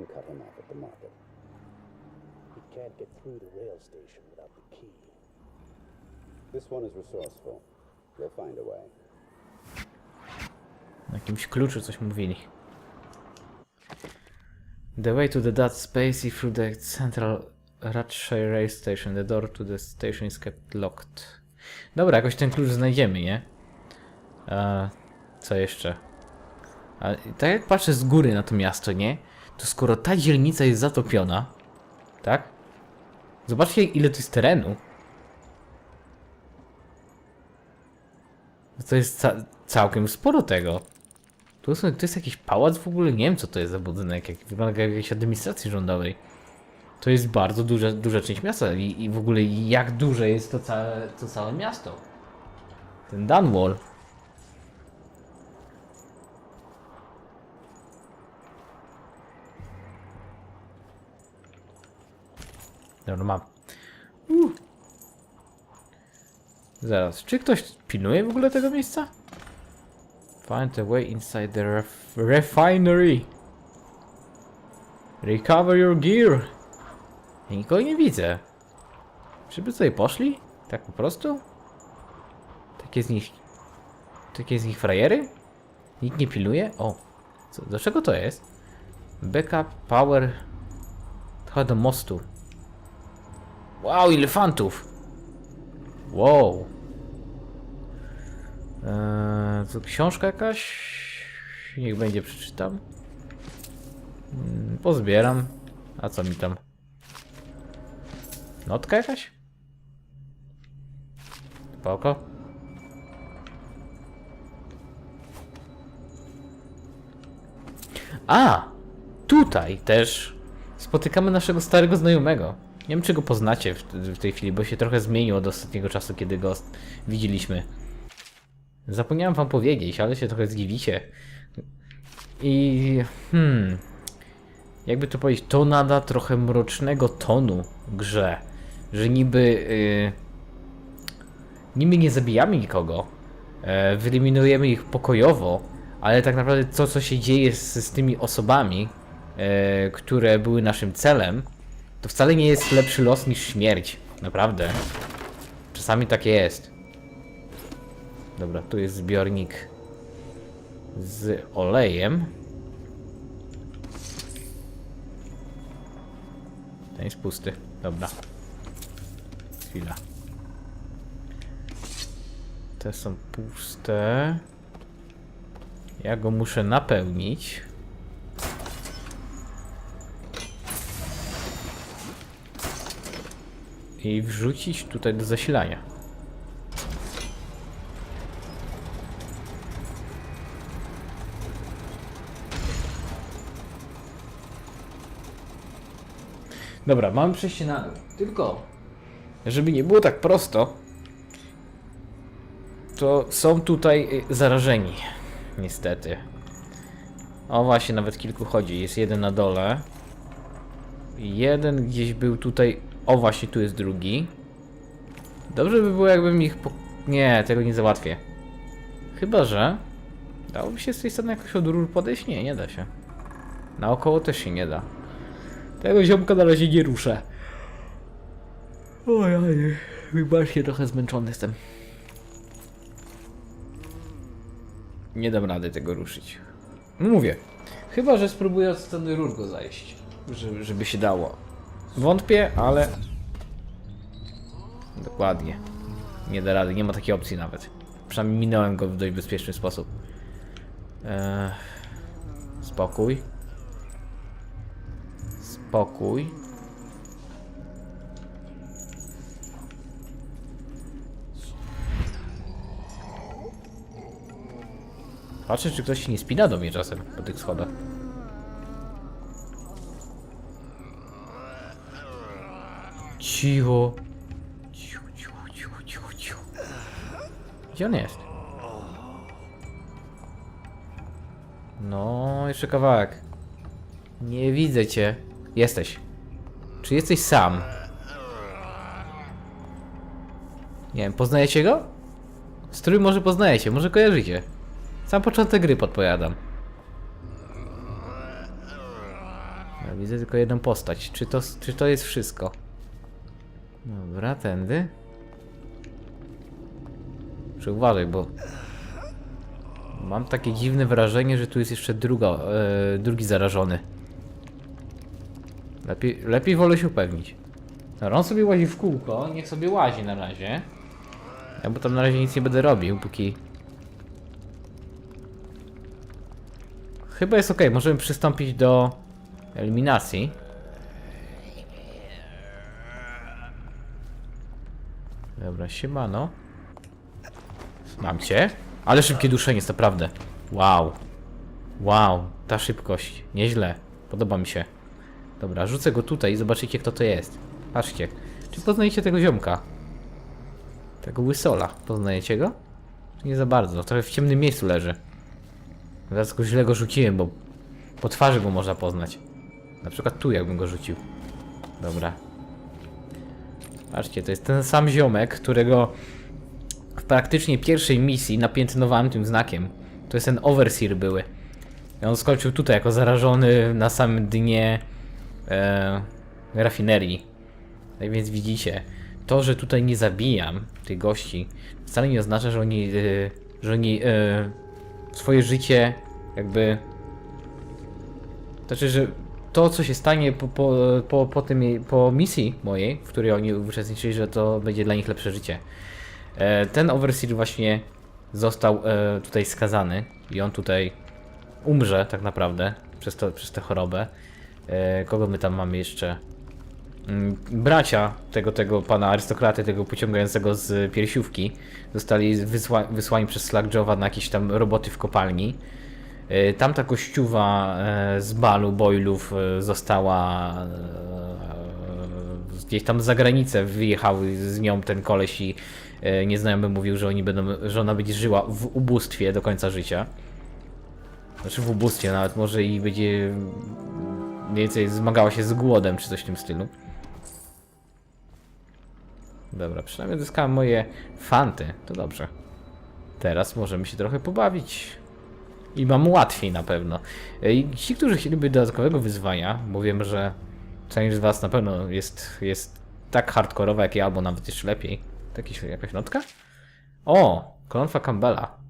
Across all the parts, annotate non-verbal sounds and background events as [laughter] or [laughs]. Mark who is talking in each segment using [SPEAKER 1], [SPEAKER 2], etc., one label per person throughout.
[SPEAKER 1] and cut him off at the market. He can't get through the rail station without the key. This one is resourceful. He'll find a way.
[SPEAKER 2] Na jakimś kluczu coś mówili. The way to the Dutch space is through the central Ratshire Rail Station. The door to the station is kept locked. Dobra, jakoś ten klucz znajdziemy, nie? A, co jeszcze? A, tak jak patrzę z góry na to miasto, nie? To skoro ta dzielnica jest zatopiona, tak? Zobaczcie ile to jest terenu. To jest ca całkiem sporo tego. To jest jakiś pałac w ogóle? Nie wiem co to jest za budynek, jak wygląda jak jakiejś administracji rządowej. To jest bardzo duża, duża część miasta i, i w ogóle jak duże jest to całe, to całe miasto. Ten Dunwall. Dobra, mam. Uh. Zaraz, czy ktoś pilnuje w ogóle tego miejsca? Find a way inside the ref refinery. Recover your gear. Ja nikogo nie widzę. Czyby tutaj poszli? Tak po prostu? Takie z nich... Takie z nich frajery? Nikt nie pilnuje? O. Co, do czego to jest? Backup, power... Trochę do mostu. Wow, ile fantów! Wow. Eee, to książka jakaś? Niech będzie, przeczytam. Mm, Pozbieram. A co mi tam? Notka jakaś? Spoko. A! Tutaj też spotykamy naszego starego znajomego. Nie wiem, czy go poznacie w, tej chwili, bo się trochę zmienił od ostatniego czasu, kiedy go widzieliśmy. Zapomniałem wam powiedzieć, ale się trochę zdziwicie. I hmm. Jakby to powiedzieć, to nada trochę mrocznego tonu grze. Że niby. Yy, niby nie zabijamy nikogo. E, wyeliminujemy ich pokojowo, ale tak naprawdę to, co się dzieje z, z tymi osobami, e, które były naszym celem, to wcale nie jest lepszy los niż śmierć. Naprawdę. Czasami tak jest. Dobra, tu jest zbiornik z olejem. Ten jest pusty. Dobra. Chwila. Te są puste. Ja go muszę napełnić. I wrzucić tutaj do zasilania. Dobra, mamy przejście na dół. Tylko, żeby nie było tak prosto, to są tutaj y, zarażeni. Niestety. O właśnie, nawet kilku chodzi. Jest jeden na dole. Jeden gdzieś był tutaj. O właśnie, tu jest drugi. Dobrze by było, jakbym ich. Po... Nie, tego nie załatwię. Chyba, że. Dałoby się z tej strony jakoś od rur podejść? Nie, nie da się. Naokoło też się nie da. Tego ziomka na razie nie ruszę. Oj, oj, wybaczcie, trochę zmęczony jestem. Nie dam rady tego ruszyć. Mówię. Chyba, że spróbuję od strony rur go zajść. Żeby, żeby się dało. Wątpię, ale... Dokładnie. Nie da rady, nie ma takiej opcji nawet. Przynajmniej minąłem go w dość bezpieczny sposób. Eee, spokój. Spokój. Patrzę, czy ktoś się nie spina do mnie czasem po tych schodach. Cicho. Cicho, cicho, cicho, cicho, cicho. Gdzie on jest? No, jeszcze kawałek. Nie widzę cię. Jesteś. Czy jesteś sam? Nie wiem, poznajecie go? Strój może poznajecie, może kojarzycie. Sam początek gry podpowiadam. Ja widzę tylko jedną postać. Czy to, czy to jest wszystko? Dobra, tędy. Czy uważaj, bo mam takie dziwne wrażenie, że tu jest jeszcze druga, e, drugi zarażony. Lepiej, lepiej wolę się upewnić. Dobra, on sobie łazi w kółko, niech sobie łazi na razie. Ja bo tam na razie nic nie będę robił, póki... Chyba jest ok, możemy przystąpić do eliminacji. Dobra, siemano. Mam cię. Ale szybkie duszenie jest naprawdę. Wow. Wow, ta szybkość. Nieźle. Podoba mi się. Dobra, rzucę go tutaj i zobaczycie kto to jest. Patrzcie. Czy poznajecie tego ziomka? Tego łysola. Poznajecie go? Nie za bardzo. Trochę w ciemnym miejscu leży. Teraz go źle go rzuciłem, bo po twarzy go można poznać. Na przykład tu jakbym go rzucił. Dobra. Patrzcie, to jest ten sam ziomek, którego w praktycznie pierwszej misji napiętnowałem tym znakiem. To jest ten Overseer były. I on skończył tutaj jako zarażony na samym dnie e, rafinerii. Tak więc widzicie, to, że tutaj nie zabijam tych gości, wcale nie oznacza, że oni, e, że oni e, swoje życie jakby... Znaczy, że to, co się stanie po, po, po, po, tym, po misji mojej, w której oni uczestniczyli, że to będzie dla nich lepsze życie. E, ten Overseer właśnie został e, tutaj skazany i on tutaj umrze tak naprawdę przez, to, przez tę chorobę. E, kogo my tam mamy jeszcze? Mm, Bracia tego, tego pana arystokraty, tego pociągającego z piersiówki, zostali wysła, wysłani przez Slackjawa na jakieś tam roboty w kopalni. E, Tamta kościuwa e, z balu Boylów e, została gdzieś tam za granicę wyjechały z nią ten koleś i nieznajomy mówił, że oni będą, że ona będzie żyła w ubóstwie do końca życia. Znaczy w ubóstwie nawet może i będzie mniej więcej zmagała się z głodem czy coś w tym stylu. Dobra, przynajmniej zyskałem moje fanty, to dobrze. Teraz możemy się trochę pobawić. I mam łatwiej na pewno. I ci, którzy chcieliby dodatkowego wyzwania, bo wiem, że część z was na pewno jest, jest tak hardkorowa jak ja, albo nawet jeszcze lepiej. Jakiś, jakaś notka? O! Klonfa Campbella.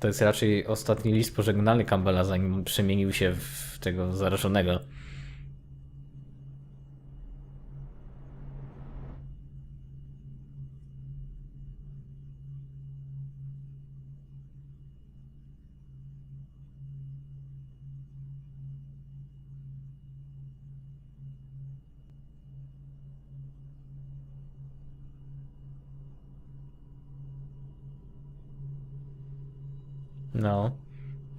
[SPEAKER 2] To jest raczej ostatni list pożegnalny Campbella, zanim przemienił się w tego zarażonego. No.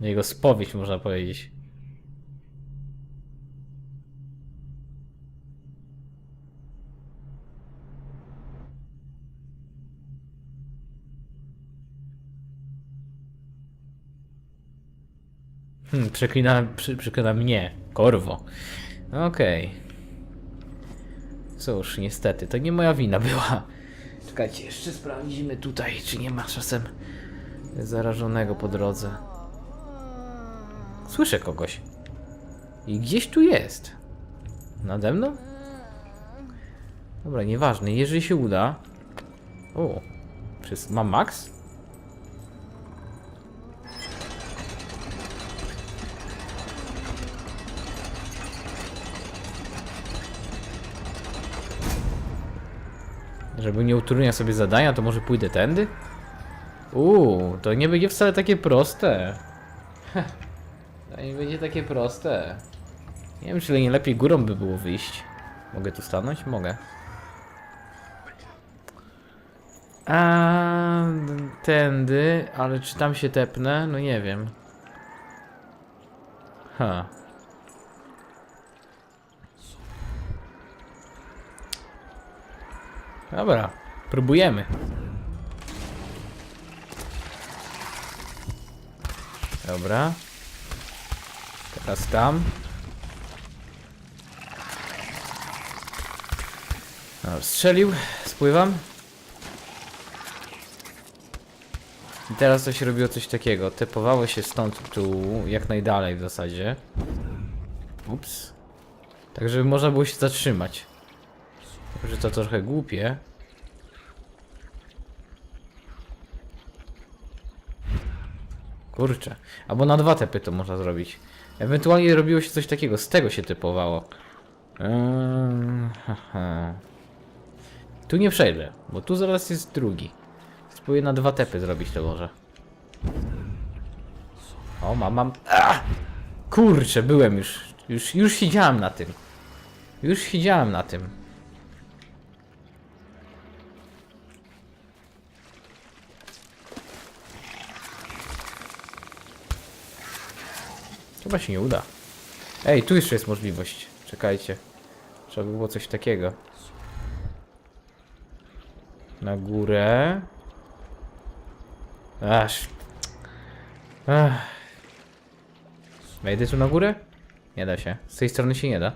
[SPEAKER 2] Jego spowiedź można powiedzieć. Hmm, przeklina, przy, przeklina mnie. Korwo. Okej. Cóż, niestety, to nie moja wina była. Czekajcie, jeszcze sprawdzimy tutaj, czy nie ma czasem zarażonego po drodze. Słyszę kogoś. I gdzieś tu jest. Nade mną? Dobra, nieważne. Jeżeli się uda... O, przez... mam max? Żeby nie utrudniać sobie zadania, to może pójdę tędy? Uuu, to nie będzie wcale takie proste. To nie będzie takie proste. Nie wiem, czy nie lepiej górą by było wyjść. Mogę tu stanąć? Mogę. A tędy, ale czy tam się tepnę? No nie wiem. Ha. Dobra, próbujemy. Dobra. Teraz tam. No, strzelił, spływam. teraz to się robiło coś takiego. Typowało się stąd tu, jak najdalej w zasadzie. Ups. Tak, żeby można było się zatrzymać. Że to trochę głupie. Kurczę. Albo na dwa tepy to można zrobić. Ewentualnie robiło się coś takiego, z tego się typowało. Eee. Tu nie przejdę, bo tu zaraz jest drugi. Spróbuję na dwa tepy zrobić to może. O, mam, mam. Ah! Kurczę, byłem już. Już, już siedziałem na tym. Już siedziałem na tym. Chyba się nie uda. Ej, tu jeszcze jest możliwość. Czekajcie. Trzeba by było coś takiego. Na górę. Aż. Ach. Wejdę tu na górę? Nie da się. Z tej strony się nie da.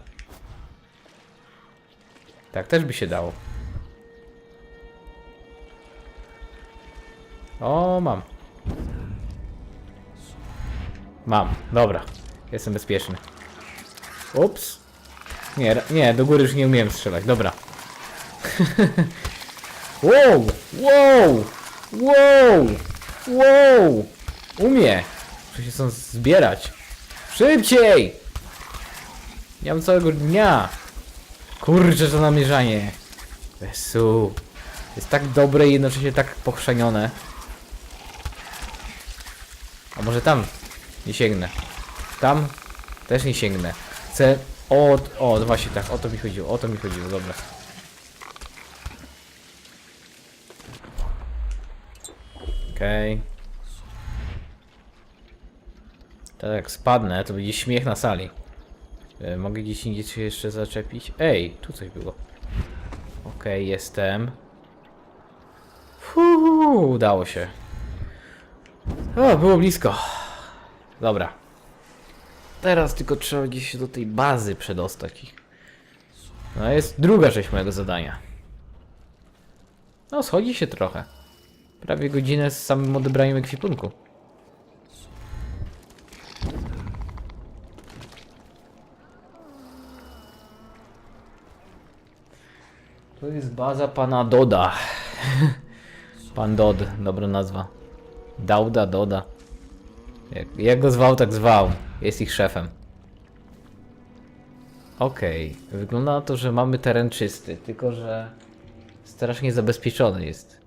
[SPEAKER 2] Tak też by się dało. O, mam. Mam, dobra. Jestem bezpieczny. Ups. Nie, nie, do góry już nie umiem strzelać, dobra. [laughs] wow, wow, wow, wow. Umie. Muszę się stąd zbierać. Szybciej! Nie mam całego dnia. Kurczę, to namierzanie. Jezu. Jest tak dobre i jednocześnie tak pochrzanione. A może tam? Nie sięgnę. Tam? Też nie sięgnę. Chcę... O, o, właśnie tak, o to mi chodziło, o to mi chodziło, dobra. Okej. Tak jak spadnę, to będzie śmiech na sali. E, mogę gdzieś indziej się jeszcze zaczepić? Ej, tu coś było. Okej, jestem. Fuuu, udało się. O, było blisko. Dobra. Teraz tylko trzeba gdzieś się do tej bazy przedostać. No jest druga część mojego zadania. No, schodzi się trochę. Prawie godzinę z samym odebraniem ekwipunku. To jest baza pana Doda. [laughs] Pan Dod, dobra nazwa. Dauda, Doda. Jak, jak go zwał, tak zwał. Jest ich szefem. Okej, wygląda na to, że mamy teren czysty, tylko że strasznie zabezpieczony jest.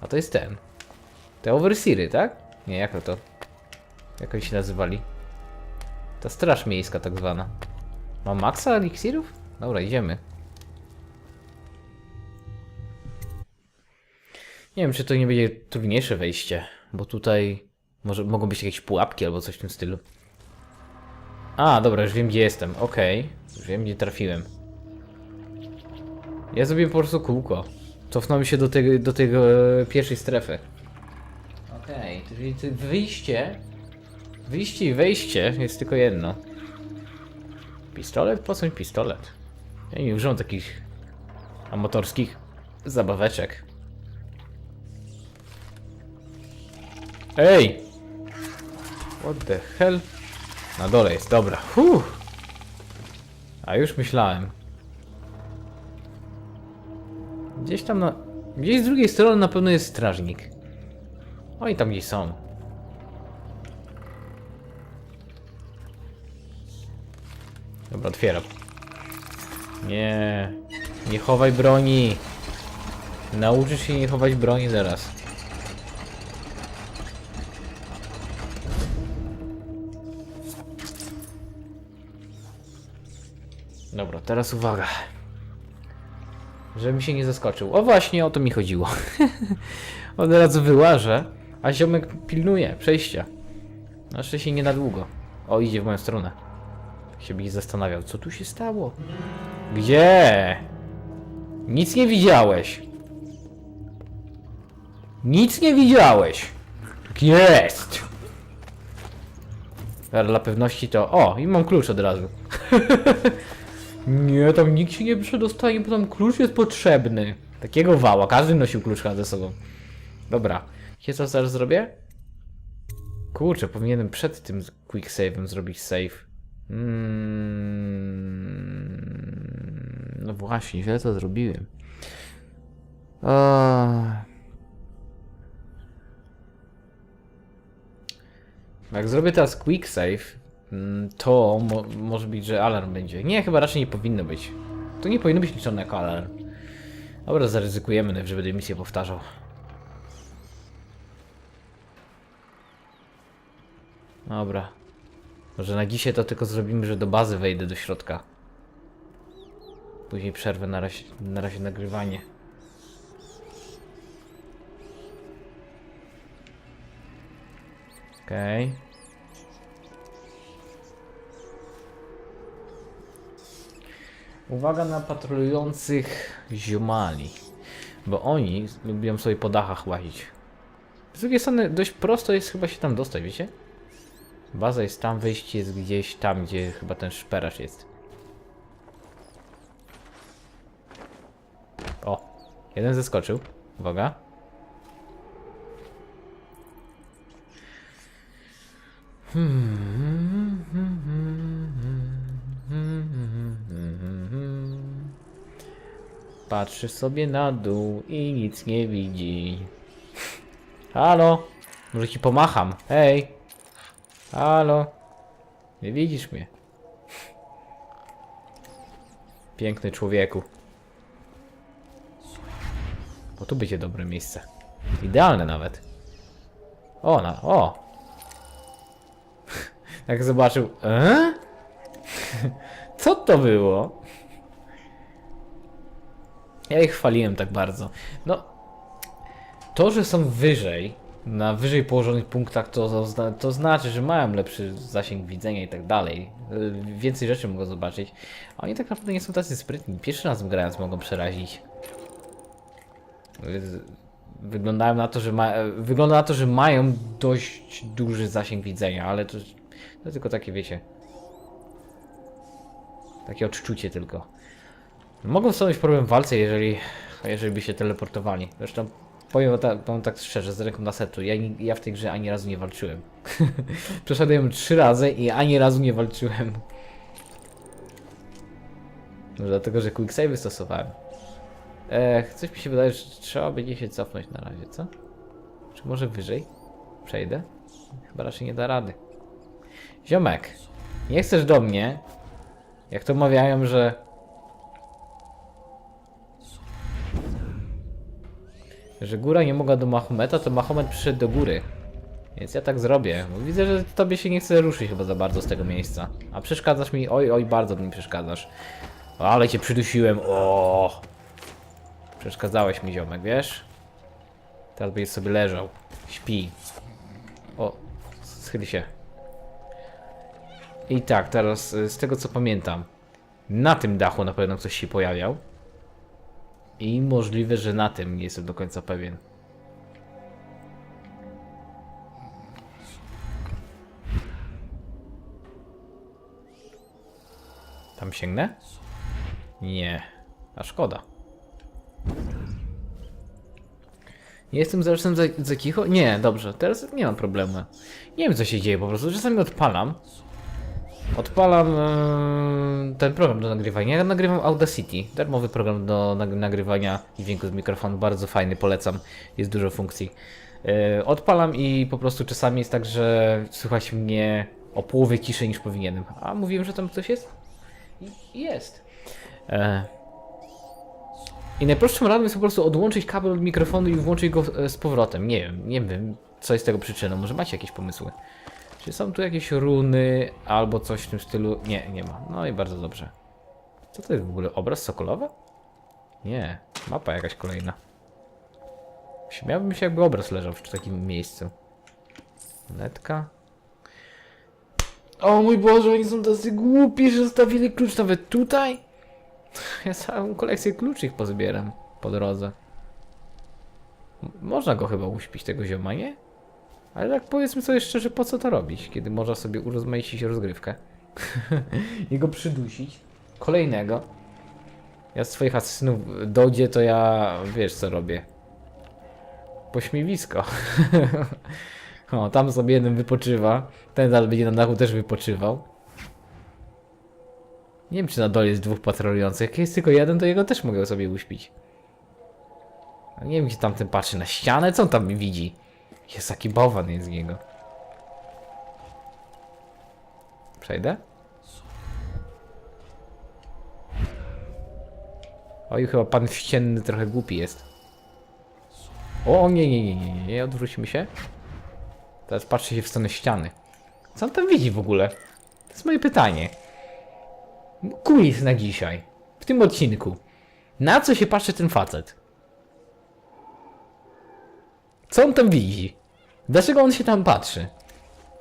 [SPEAKER 2] A to jest ten. Te overseery, tak? Nie, jak to? Jak oni się nazywali? Ta straż miejska tak zwana. Mam maksa eliksirów? Dobra, idziemy. Nie wiem, czy to nie będzie trudniejsze wejście, bo tutaj może mogą być jakieś pułapki albo coś w tym stylu. A, dobra, już wiem gdzie jestem. Okej, już wiem gdzie trafiłem. Ja zrobiłem po prostu kółko. Cofnąłem się do, tego, do tego e, pierwszej strefy. Okej, czyli to wyjście. Wyjście i wejście jest tylko jedno. Pistolet? Po co mi pistolet? Ja nie używam takich amatorskich zabaweczek. Ej! What the hell? Na dole jest, dobra. Huh. A już myślałem. Gdzieś tam na... Gdzieś z drugiej strony na pewno jest strażnik. Oni tam gdzieś są. Dobra, otwieram. Nie. Nie chowaj broni. Nauczysz się nie chować broni zaraz. Teraz uwaga. Żebym się nie zaskoczył. O właśnie, o to mi chodziło. [laughs] Od razu wyłażę, a ziomek pilnuje przejścia. Na szczęście nie na długo. O, idzie w moją stronę. Się będzie zastanawiał, co tu się stało? Gdzie? Nic nie widziałeś. Nic nie widziałeś. Tak jest. Dla pewności to... O, i mam klucz od razu. [laughs] Nie, tam nikt się nie przedostanie, bo tam klucz jest potrzebny. Takiego wała, każdy nosił kluczka ze sobą. Dobra, wiecie co teraz zrobię? Kurczę, powinienem przed tym quick save'em zrobić save. Mm, no właśnie, źle to zrobiłem. A... Jak zrobię teraz quick save, to mo może być, że alarm będzie. Nie, chyba raczej nie powinno być. To nie powinno być liczone jako alarm. Dobra, zaryzykujemy, najwyżej będę misję powtarzał. Dobra. Może na dzisiaj to tylko zrobimy, że do bazy wejdę do środka. Później przerwę na razie, na razie nagrywanie. Okej. Uwaga na patrolujących ziomali. Bo oni lubią sobie po dachach łazić. Z drugiej strony dość prosto jest chyba się tam dostać, wiecie? Baza jest tam, wyjście jest gdzieś tam, gdzie chyba ten szperacz jest. O, jeden zeskoczył. Uwaga. Patrzy sobie na dół i nic nie widzi. Halo? Może ci pomacham? Hej! Halo? Nie widzisz mnie? Piękny człowieku. Bo tu będzie dobre miejsce. Idealne nawet. O, na, o! [laughs] Jak zobaczył. E? [laughs] Co to było? Ja ich chwaliłem tak bardzo. No, to, że są wyżej, na wyżej położonych punktach, to, to, zna- to znaczy, że mają lepszy zasięg widzenia i tak dalej. Więcej rzeczy mogą zobaczyć. A oni tak naprawdę nie są tacy sprytni. Pierwszy raz grając mogą przerazić. Wyglądają na to, że ma, wygląda na to, że mają dość duży zasięg widzenia, ale to, to tylko takie wiecie. Takie odczucie tylko. Mogą stanowić problem w walce, jeżeli, jeżeli by się teleportowali. Zresztą powiem, ta, powiem tak szczerze, z ręką na sercu, ja, ja w tej grze ani razu nie walczyłem. [laughs] Przeszedłem trzy razy i ani razu nie walczyłem. Może dlatego, że quick save stosowałem. E, coś mi się wydaje, że trzeba będzie się cofnąć na razie, co? Czy może wyżej? Przejdę? Chyba raczej nie da rady. Ziomek, nie chcesz do mnie? Jak to mawiają, że że góra nie mogła do Mahometa, to Mahomet przyszedł do góry. Więc ja tak zrobię. Bo widzę, że tobie się nie chce ruszyć chyba za bardzo z tego miejsca. A przeszkadzasz mi, oj, oj, bardzo mi przeszkadzasz. Ale cię przydusiłem, o. Przeszkadzałeś mi, ziomek, wiesz? Teraz będziesz sobie leżał. Śpi. O, schyl się. I tak, teraz y, z tego co pamiętam, na tym dachu na pewno ktoś się pojawiał. I możliwe, że na tym nie jestem do końca pewien. Tam sięgnę? Nie. A szkoda. Nie jestem zresztą za, za cicho? Nie, dobrze, teraz nie mam problemu. Nie wiem co się dzieje po prostu, czasami odpalam. Odpalam e, ten program do nagrywania. Ja nagrywam Audacity, darmowy program do nag nagrywania dźwięku z mikrofonu, bardzo fajny, polecam. Jest dużo funkcji. E, odpalam i po prostu czasami jest tak, że słychać mnie o połowie ciszej niż powinienem. A mówiłem, że tam ktoś jest? Jest. E, I najprostszą radą jest po prostu odłączyć kabel od mikrofonu i włączyć go e, z powrotem. Nie wiem, nie wiem, co jest tego przyczyną. Może macie jakieś pomysły? Czy są tu jakieś runy albo coś w tym stylu? Nie, nie ma. No i bardzo dobrze. Co to jest w ogóle? Obraz sokolowy? Nie, mapa jakaś kolejna. Śmiałbym się jakby obraz leżał w takim miejscu. Netka. O mój Boże, oni są tacy głupi, że zostawili klucz nawet tutaj? Ja całą kolekcję kluczy ich pozbieram po drodze. Można go chyba uśpić, tego zioma, nie? Ale tak powiedzmy sobie szczerze, po co to robić, kiedy można sobie urozmaicić rozgrywkę [laughs] i go przydusić. Kolejnego. Ja z twoich asysynów dojdzie, to ja wiesz co robię. Pośmiewisko. [laughs] o, tam sobie jeden wypoczywa. Ten zaraz będzie na dachu też wypoczywał. Nie wiem, czy na dole jest dwóch patrolujących. Jak jest tylko jeden, to jego też mogę sobie uśpić. Nie wiem, gdzie tamten patrzy na ścianę. Co on tam widzi? Jest taki bałwan jest z niego. Przejdę? Oj, chyba pan wścienny trochę głupi jest. O, nie, nie, nie, nie, nie, nie, odwróćmy się. Teraz patrzy się w stronę ściany. Co on tam widzi w ogóle? To jest moje pytanie. Kulis na dzisiaj. W tym odcinku. Na co się patrzy ten facet? Co on tam widzi? Dlaczego on się tam patrzy?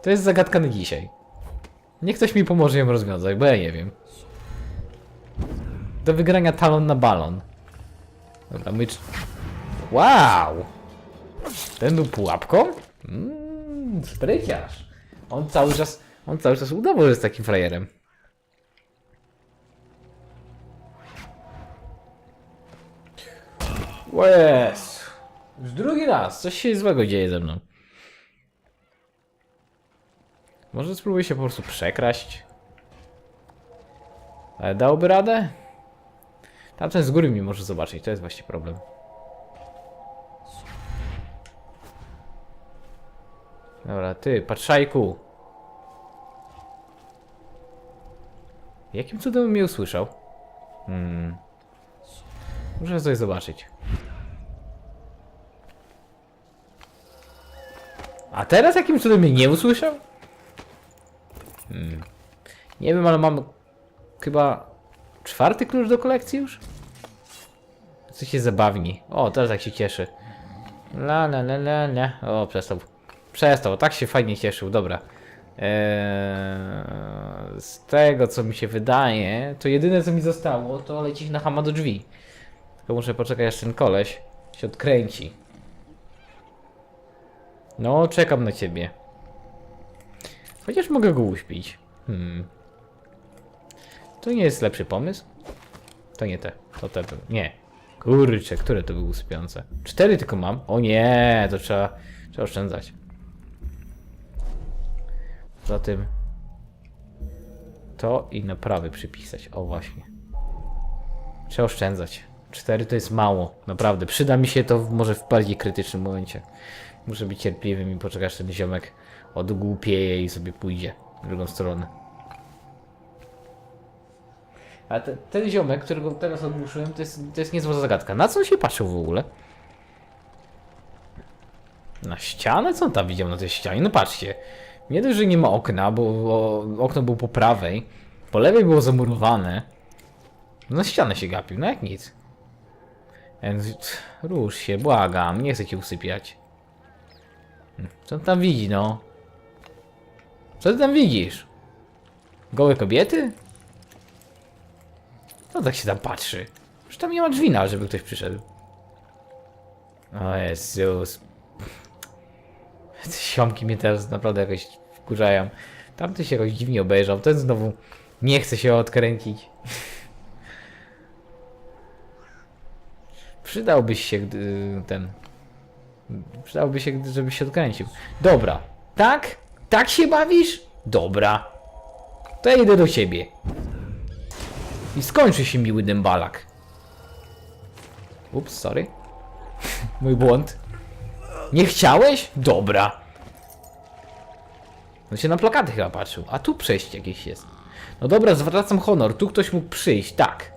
[SPEAKER 2] To jest zagadka na dzisiaj. Niech ktoś mi pomoże ją rozwiązać, bo ja nie wiem. Do wygrania talon na balon. Dobra, mycz. Wow! Ten był pułapką? Mmm, spryciarz. On cały czas, on cały czas udawał, że jest takim frajerem. Łez! Już drugi raz, coś się złego dzieje ze mną. Może spróbuję się po prostu przekraść. Ale dałoby radę? Tamten z góry mi może zobaczyć, to jest właśnie problem. Dobra, ty, patrzajku. Jakim cudem mnie usłyszał? Hmm. Muszę coś zobaczyć. A teraz jakim cudem mnie nie usłyszał? Nie wiem, ale mam chyba czwarty klucz do kolekcji już? Co się zabawni. O, teraz jak się cieszy. La la la la la. O, przestał. Przestał, tak się fajnie cieszył, dobra. Eee, z tego co mi się wydaje, to jedyne co mi zostało, to lecieć na hama do drzwi. Tylko muszę poczekać aż ten koleś się odkręci. No, czekam na ciebie. Chociaż mogę go uśpić. Hmm. To nie jest lepszy pomysł? To nie te. To te. Nie. Kurczę, które to były usypiające? Cztery tylko mam. O nie, to trzeba, trzeba oszczędzać. Zatem to i naprawy przypisać. O właśnie. Trzeba oszczędzać. Cztery to jest mało. Naprawdę. Przyda mi się to w, może w bardziej krytycznym momencie. Muszę być cierpliwym i poczekać, aż ten ziomek odgłupieje i sobie pójdzie w drugą stronę. A te, ten ziomek, którego teraz ogłuszyłem, to jest, to jest niezła zagadka. Na co on się patrzył w ogóle? Na ścianę? Co on tam widział na tej ścianie? No patrzcie. Nie dość, że nie ma okna, bo, bo okno było po prawej. Po lewej było zamurowane. Na ścianę się gapił, no jak nic. Rusz się, błagam, nie chcę cię usypiać. Co on tam widzi, no? Co ty tam widzisz? Gołe kobiety? No tak się tam patrzy. Już tam nie ma drzwi na, żeby ktoś przyszedł. O Jezus. Te siomki mnie teraz naprawdę jakoś wkurzają. Tamty się jakoś dziwnie obejrzał, ten znowu nie chce się odkręcić. Przydałbyś się, gdy ten... Przydałby się, gdy- żebyś się odkręcił. Dobra. Tak? Tak się bawisz? Dobra. To ja idę do ciebie. I skończy się miły dębalak. Ups, sorry. [laughs] Mój błąd. Nie chciałeś? Dobra. No się na plakaty chyba patrzył. A tu przejście jakieś jest. No dobra, zwracam honor. Tu ktoś mógł przyjść. Tak.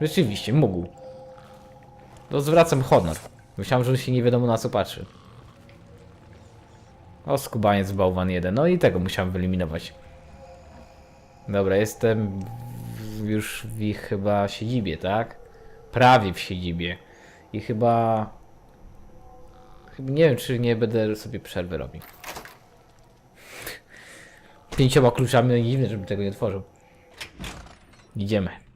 [SPEAKER 2] Rzeczywiście, mógł. No zwracam honor. Myślałem, że on się nie wiadomo na co patrzy. O, skubaniec bałwan jeden. No i tego musiałem wyeliminować. Dobra, jestem już w ich chyba siedzibie, tak? Prawie w siedzibie. I chyba... Nie wiem, czy nie będę sobie przerwy robił. Pięcioma kluczami, no dziwne, żebym tego nie otworzył. Idziemy.